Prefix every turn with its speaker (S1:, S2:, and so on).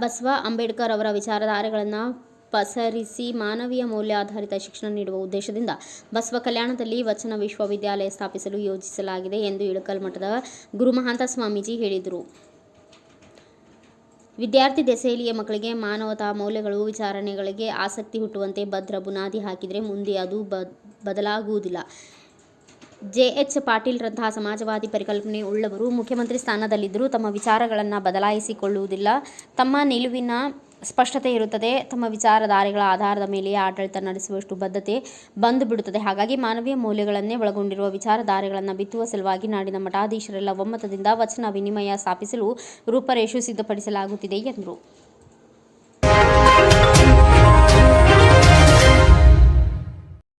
S1: ಬಸವ ಅಂಬೇಡ್ಕರ್ ಅವರ ವಿಚಾರಧಾರೆಗಳನ್ನು ಪಸರಿಸಿ ಮಾನವೀಯ ಮೌಲ್ಯ ಆಧಾರಿತ ಶಿಕ್ಷಣ ನೀಡುವ ಉದ್ದೇಶದಿಂದ ಬಸವ ಕಲ್ಯಾಣದಲ್ಲಿ ವಚನ ವಿಶ್ವವಿದ್ಯಾಲಯ ಸ್ಥಾಪಿಸಲು ಯೋಜಿಸಲಾಗಿದೆ ಎಂದು ಇಳಕಲ್ ಮಠದ ಗುರುಮಹಾಂತ ಸ್ವಾಮೀಜಿ ಹೇಳಿದರು. ವಿದ್ಯಾರ್ಥಿ ದೆಸೆಯಲ್ಲಿಯೇ ಮಕ್ಕಳಿಗೆ ಮಾನವತಾ ಮೌಲ್ಯಗಳು, ವಿಚಾರಣೆಗಳಿಗೆ ಆಸಕ್ತಿ ಹುಟ್ಟುವಂತೆ ಭದ್ರ ಬುನಾದಿ ಹಾಕಿದರೆ ಮುಂದೆ ಅದು ಬದಲಾಗುವುದಿಲ್ಲ. ಜೆಎಚ್ ಪಾಟೀಲ್ರಂತಹ ಸಮಾಜವಾದಿ ಪರಿಕಲ್ಪನೆ ಉಳ್ಳವರು ಮುಖ್ಯಮಂತ್ರಿ ಸ್ಥಾನದಲ್ಲಿದ್ದರೂ ತಮ್ಮ ವಿಚಾರಗಳನ್ನು ಬದಲಾಯಿಸಿಕೊಳ್ಳುವುದಿಲ್ಲ. ತಮ್ಮ ನಿಲುವಿನ ಸ್ಪಷ್ಟತೆ ಇರುತ್ತದೆ. ತಮ್ಮ ವಿಚಾರಧಾರೆಗಳ ಆಧಾರದ ಮೇಲೆ ಆಡಳಿತ ನಡೆಸುವಷ್ಟು ಬದ್ಧತೆ ಬಂದು ಬಿಡುತ್ತದೆ ಹಾಗಾಗಿ ಮಾನವೀಯ ಮೌಲ್ಯಗಳನ್ನೇ ಒಳಗೊಂಡಿರುವ ವಿಚಾರಧಾರೆಗಳನ್ನು ಬಿತ್ತುವ ಸಲುವಾಗಿ ನಾಡಿನ ಮಠಾಧೀಶರೆಲ್ಲ ಒಮ್ಮತದಿಂದ ವಚನ ವಿನಿಮಯ ಸ್ಥಾಪಿಸಲು ರೂಪರೇಷು ಸಿದ್ಧಪಡಿಸಲಾಗುತ್ತಿದೆ ಎಂದರು.